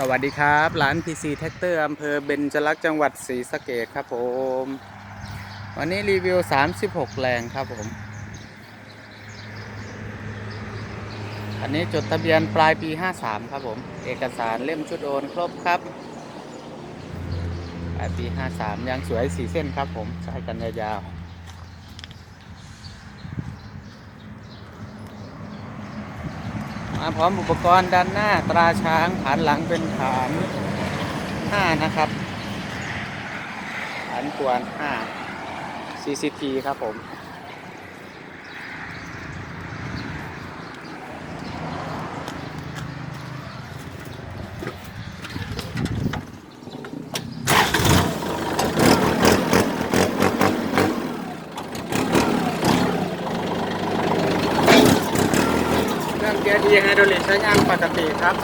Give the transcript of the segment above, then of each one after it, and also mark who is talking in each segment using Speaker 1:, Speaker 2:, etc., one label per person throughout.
Speaker 1: สวัสดีครับ ร้าน PC t r a c t o r อำเภอเบญจลักษ์จังหวัดศรีสะเกดครับผม วันนี้รีวิว 36 แรงครับผมอันนี้จดทะเบียนปลายปี 53 ครับผม เอกสารเล่มชุดโอนครบครับ ปลายปี 53 ยังสวยสีเส้นครับผม ใช้กันยาวๆ มาพร้อมอุปกรณ์ด้านหน้าตราช้างฐานหลังเป็นฐาน5นะครับฐานกวน5 CCT ครับผม รื่องเกียร์ดีไฮดรอลิกใช้งานปกติครับ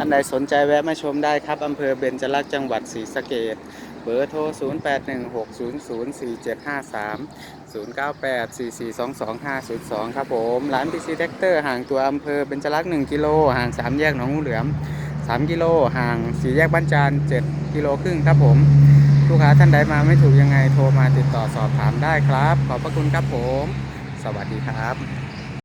Speaker 1: ท่านใดสนใจแวะมาชมได้ครับ อำเภอเบญจลักษณ์จังหวัดศรีสะเกดเบอร์โทร 0816004753 0984422502 ครับผม ร้าน PC t r a c t o r ห่างตัวอำเภอเบญจลักษณ์1กิโลห่าง3แยกหนองงูเหลือม 3 กิโลห่าง4แยกบ้านจาน 7 กิโลครึ่งครับผม ลูกค้าท่านใดมาไม่ถูกยังไงโทรมาติดต่อสอบถามได้ครับ ขอบพระคุณครับผม สวัสดีครับ